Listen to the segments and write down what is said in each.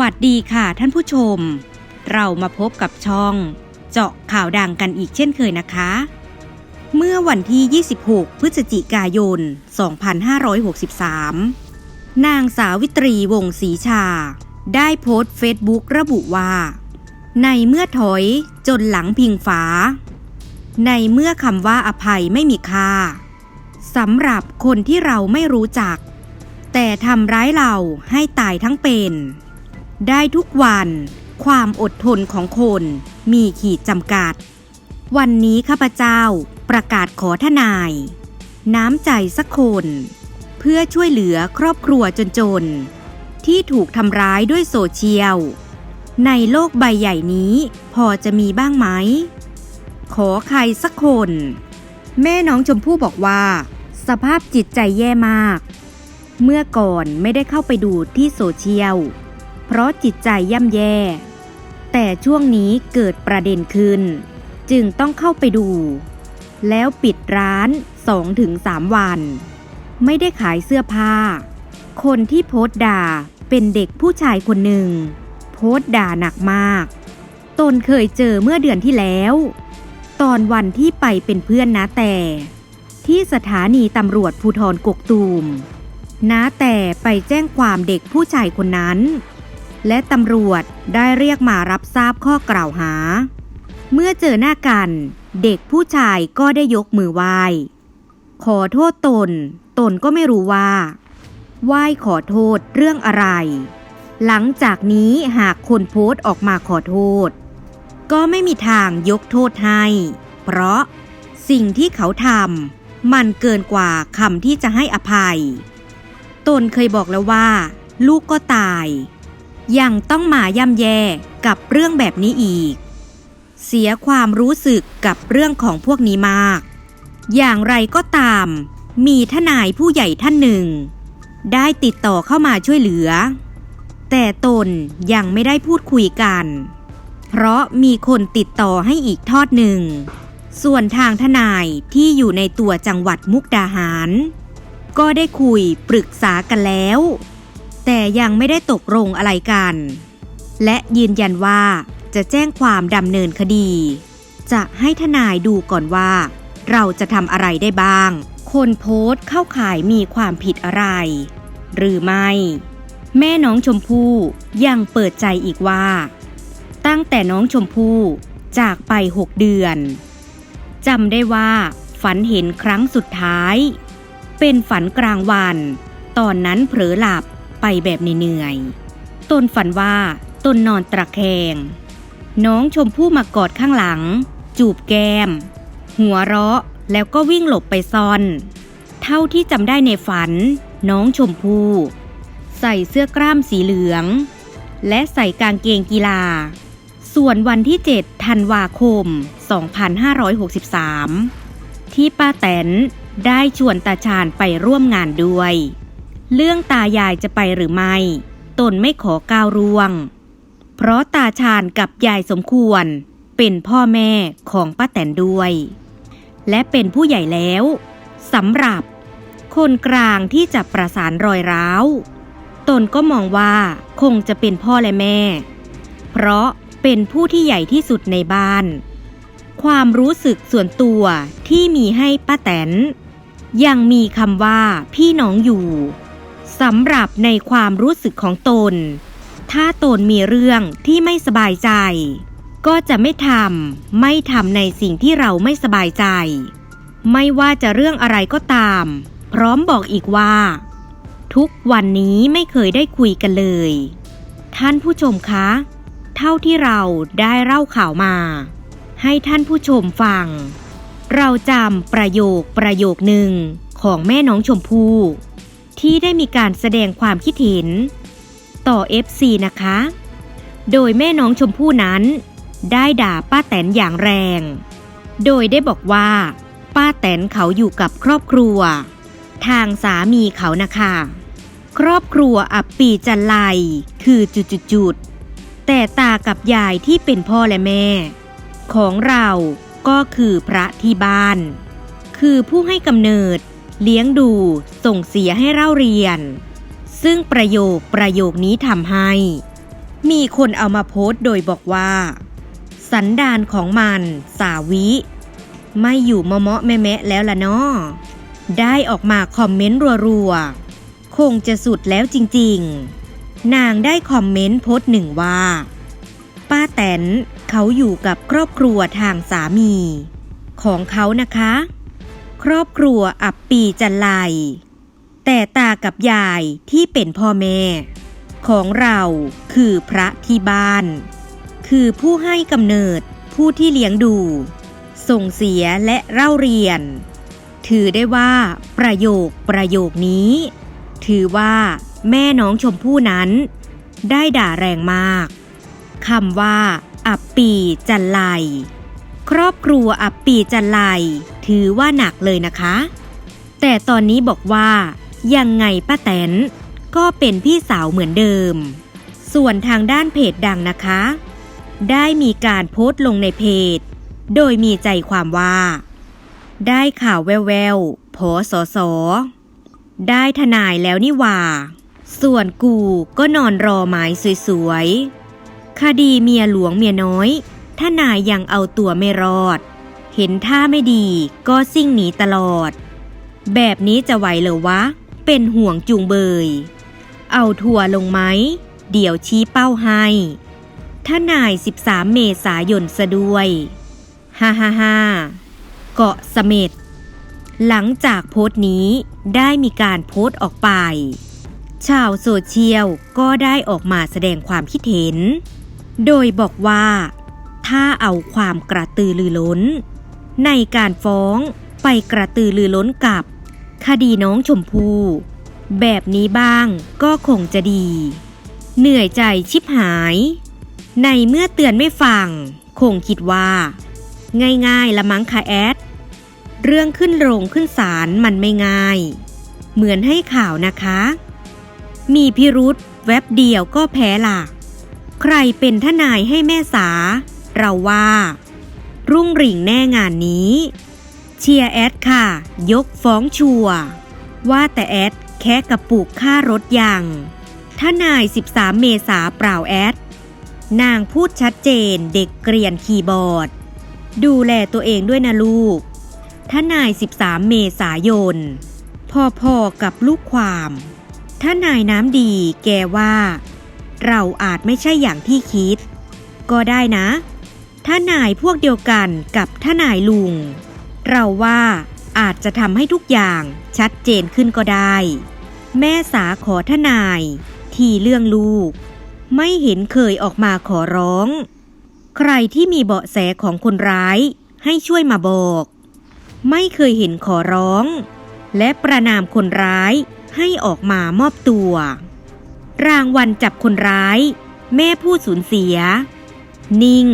วัสดีค่ะท่านผู้ชม เรามาพบกับช่อง เจาะข่าวดังกันอีกเช่นเคยนะคะ เมื่อวันที่ 26 พฤศจิกายน 2563 นางสาวิตรีวงศ์ศรีชา ได้โพสต์เฟซบุ๊กระบุว่า ในเมื่อถอยจนหลังพิงฝา ในเมื่อคำว่าอภัยไม่มีค่าสำหรับคนที่เราไม่รู้จักแต่ทำร้ายเราให้ตายทั้งเป็น ได้ทุกวัน ความอดทนของคนมีขีดจำกัด วันนี้ข้าพเจ้าประกาศขอทนาย น้ำใจสักคน เพื่อช่วยเหลือครอบครัวจนๆ ที่ถูกทำร้ายด้วยโซเชียล ในโลกใบใหญ่นี้พอจะมีบ้างไหม ขอใครสักคน แม่น้องชมพู่บอกว่า สภาพจิตใจแย่มาก เมื่อก่อนไม่ได้เข้าไปดูที่โซเชียล เพราะจิตใจย่ำแย่ แต่ช่วงนี้เกิดประเด็นขึ้น จึงต้องเข้าไปดู แล้วปิดร้าน 2-3 วัน ไม่ได้ขายเสื้อผ้า คนที่โพสต์ด่าเป็นเด็กผู้ชายคนหนึ่ง โพสต์ด่าหนักมาก ตนเคยเจอเมื่อเดือนที่แล้ว ตอนวันที่ไปเป็นเพื่อนนะแต่ ที่สถานีตำรวจภูทรกกตูมน้าแต่ไปแจ้งความเด็กผู้ชายคนนั้น และตำรวจได้เรียกมารับทราบข้อกล่าวหา เมื่อเจอหน้ากัน เด็กผู้ชายก็ได้ยกมือไหว้ ขอโทษตน ตนก็ไม่รู้ว่าไหว้ขอโทษเรื่องอะไร หลังจากนี้หากคนโพสต์ออกมาขอโทษ ก็ไม่มีทางยกโทษให้ เพราะสิ่งที่เขาทำมันเกินกว่าคำที่จะให้อภัย ตนเคยบอกแล้วว่า ลูกก็ตาย ยังต้องมาย่ำแย่กับเรื่องแบบนี้อีก เสียความรู้สึกกับเรื่องของพวกนี้มาก อย่างไรก็ตาม มีทนายผู้ใหญ่ท่านหนึ่ง ได้ติดต่อเข้ามาช่วยเหลือ แต่ตนยังไม่ได้พูดคุยกัน เพราะมีคนติดต่อให้อีกทอดหนึ่ง ส่วนทางทนายที่อยู่ในตัวจังหวัดมุกดาหาร ก็ได้คุยปรึกษากันแล้ว แต่ยังไม่ได้ตกลงอะไรกัน และยืนยันว่าจะแจ้งความดำเนินคดี จะให้ทนายดูก่อนว่า เราจะทำอะไรได้บ้าง คนโพสต์เข้าข่ายมีความผิดอะไร หรือไม่ แม่น้องชมพู่ยังเปิดใจอีกว่า ตั้งแต่น้องชมพู่จากไปหกเดือนจำได้ว่า ฝันเห็นครั้งสุดท้าย เป็นฝันกลางวัน ตอนนั้นเผลอหลับ ไปแบบเหนื่อยๆตนฝันว่าตนนอนตะแคง น้องชมพู่มากอดข้างหลัง จูบแก้ม หัวเราะแล้วก็วิ่งหลบไปซ่อน เท่าที่จำได้ในฝัน น้องชมพู่ใส่เสื้อกล้ามสีเหลือง และใส่กางเกงกีฬา ส่วนวันที่ 7 ธันวาคม 2563 ที่ป้าแตนได้ชวนตาชาญไปร่วมงานด้วย เรื่องตายายจะไปหรือไม่ ตนไม่ขอก้าวร่วง เพราะตาชาญกับยายสมควร เป็นพ่อแม่ของป้าแตนด้วย และเป็นผู้ใหญ่แล้วสำหรับ คนกลางที่จะประสานรอยร้าว ตนก็มองว่าคงจะเป็นพ่อและแม่ เพราะเป็นผู้ที่ใหญ่ที่สุดในบ้าน ความรู้สึกส่วนตัวที่มีให้ป้าแตนยังมีคำว่าพี่น้องอยู่ สำหรับในความรู้สึกของตน ถ้าตนมีเรื่องที่ไม่สบายใจ ก็จะไม่ทำไม่ทำในสิ่งที่เราไม่สบายใจ ไม่ว่าจะเรื่องอะไรก็ตาม พร้อมบอกอีกว่า ทุกวันนี้ไม่เคยได้คุยกันเลย ท่านผู้ชมคะ เท่าที่เราได้เล่าข่าวมา ให้ท่านผู้ชมฟัง เราจำประโยคประโยคหนึ่งของแม่น้องชมพู่ ที่ได้มีการแสดงความคิดเห็น ต่อ FC นะคะ โดยแม่น้องชมพู่นั้น ได้ด่าป้าแตนอย่างแรง โดยได้บอกว่า ป้าแตนเขาอยู่กับครอบครัว ทางสามีเขานะคะ ครอบครัวอับปีจันไลคือจุดๆแต่ตากับยายที่เป็นพ่อและแม่ ของเราก็คือพระที่บ้าน คือผู้ให้กำเนิด เลี้ยงดู ส่งเสียให้เราเรียน ซึ่งประโยคประโยคนี้ทำให้ มีคนเอามาโพสต์โดยบอกว่า สันดานของมันสาวิ ไม่อยู่มะเมาะแม่แมะแล้วล่ะเนาะได้ออกมาคอมเมนต์รัวๆ คงจะสุดแล้วจริงๆ นางได้คอมเมนต์โพสต์หนึ่งว่า ป้าแตนเขาอยู่กับครอบครัวทางสามี ของเขานะคะ ครอบครัวอับปีจันไลแต่ตากับยายที่เป็นพ่อแม่ ของเราคือพระที่บ้าน คือผู้ให้กำเนิดผู้ที่เลี้ยงดู ส่งเสียและเล่าเรียน ถือได้ว่าประโยคประโยคนี้ ถือว่าแม่น้องชมพู่นั้น ได้ด่าแรงมากคำว่า อับปีจันไล ครอบครัวอับปีจันไลถือว่าหนักเลยนะคะ แต่ตอนนี้บอกว่า ยังไงป้าแตน ก็เป็นพี่สาวเหมือนเดิม ส่วนทางด้านเพจดังนะคะ ได้มีการโพสต์ลงในเพจ โดยมีใจความว่า ได้ข่าวแววๆพอสอสอได้ทนายแล้วนี่ว่า ส่วนกูก็นอนรอหมายสวยๆ คดีเมียหลวงเมียน้อย ทนายยังเอาตัวไม่รอด เห็นท่าไม่ดีก็ซิ่งหนีตลอด แบบนี้จะไหวเหรอวะ เป็นห่วงจุงเบย เอาทัวลงไหม เดี๋ยวชี้เป้าให้ทนาย 13 เมษายนซะด้วยฮ่าฮ่าฮ่าเกาะเสม็ดหลังจากโพสต์นี้ได้มีการโพสต์ออกไป ชาวโซเชียลก็ได้ออกมาแสดงความคิดเห็น โดยบอกว่า ถ้าเอาความกระตือรือร้น ในการฟ้องไปกระตือรือร้นกับ คดีน้องชมพู่แบบนี้บ้างก็คงจะดี เหนื่อยใจชิบหาย ในเมื่อเตือนไม่ฟัง คงคิดว่า ง่ายๆละมั้งคะแอด เรื่องขึ้นโรงขึ้นศาลมันไม่ง่าย เหมือนให้ข่าวนะคะ มีพิรุษแวบเดียวก็แพ้ล่ะ ใครเป็นทนายให้แม่สา เราว่า รุ่งริ่งแน่งานนี้ เชียร์แอดค่ะ ยกฟ้องชัว ว่าแต่แอดแค่กระปุกค่ารถยังทนาย 13 เมษาเปล่าแอด นางพูดชัดเจนเด็กเกรียนคีย์บอร์ด ดูแลตัวเองด้วยนะลูกท่านาย 13 เมษายน พอๆกับลูกความท่านายน้ำดีแกว่า เราอาจไม่ใช่อย่างที่คิด ก็ได้นะ ทนายพวกเดียวกันกับทนายลุง เราว่าอาจจะทำให้ทุกอย่างชัดเจนขึ้นก็ได้ แม่สาขอทนาย ที่เรื่องลูก ไม่เห็นเคยออกมาขอร้อง ใครที่มีเบาะแสของคนร้ายให้ช่วยมาบอก ไม่เคยเห็นขอร้อง และประนามคนร้ายให้ออกมามอบตัว รางวัลจับคนร้าย แม่ผู้สูญเสีย นิ่ง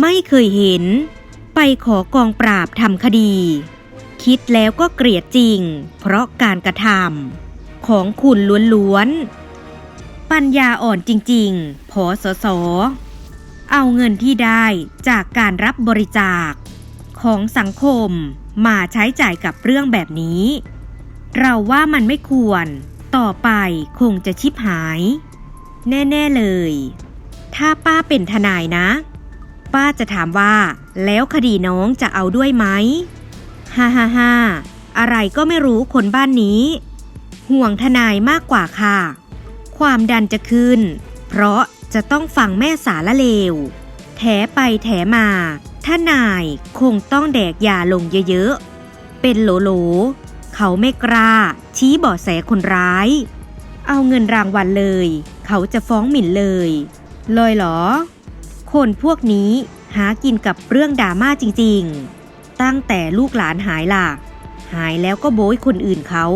ไม่เคยเห็น ไปขอกองปราบทำคดี คิดแล้วก็เกลียดจริง เพราะการกระทำของคุณล้วนๆ ปัญญาอ่อนจริงๆพอสสเอาเงินที่ได้จากการรับบริจาค ของสังคมมาใช้จ่ายกับเรื่องแบบนี้ เราว่ามันไม่ควร ต่อไปคงจะชิบหาย แน่ ๆ เลย ถ้าป้าเป็นทนายนะ ป้าจะถามว่า แล้วคดีน้องจะเอาด้วยไหมฮ่าฮ่าฮ่าอะไรก็ไม่รู้คนบ้านนี้ ห่วงทนายมากกว่าค่ะ ความดันจะขึ้น เพราะจะต้องฟังแม่สาละเลว แถไปแถมาทนายคงต้องแดกยาลงเยอะๆ เป็นโหลโหลๆเขาไม่กล้า ชี้เบาะแสคนร้าย เอาเงินรางวัลเลย เขาจะฟ้องหมิ่นเลย เลยเหรอ คนพวกนี้หากินกับเรื่องดราม่าจริงๆ ตั้งแต่ลูกหลานหายหล่ะหายแล้วก็โบยคนอื่นเขา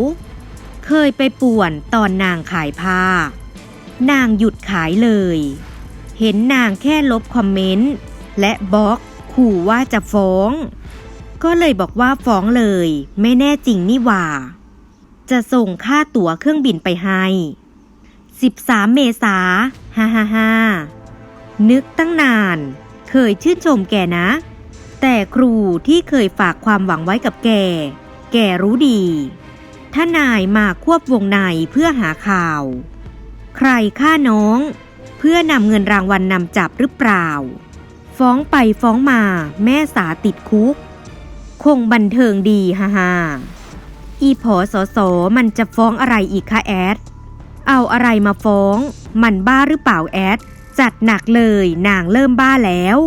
เคยไปป่วนตอนนางขายผ้า นางหยุดขายเลย เห็นนางแค่ลบคอมเมนต์ และบล็อกขู่ว่าจะฟ้อง ก็เลยบอกว่าฟ้องเลย ไม่แน่จริงนี่หว่า จะส่งค่าตั๋วเครื่องบินไปให้ 13 เมษาฮ่าฮ่าฮ่า นึกตั้งนาน เคยชื่นชมแกนะ แต่ครูที่เคยฝากความหวังไว้กับแก แกรู้ดีทนายมาควบวงในเพื่อหาข่าว ใครฆ่าน้อง เพื่อนำเงินรางวัลนำจับหรือเปล่า ฟ้องไปฟ้องมาแม่สาติดคุก คงบันเทิงดีฮ่าฮ่าอีพอสอสอมันจะฟ้องอะไรอีกคะแอด เอาอะไรมาฟ้อง มันบ้าหรือเปล่าแอด จัดหนักเลยนางเริ่มบ้าแล้ว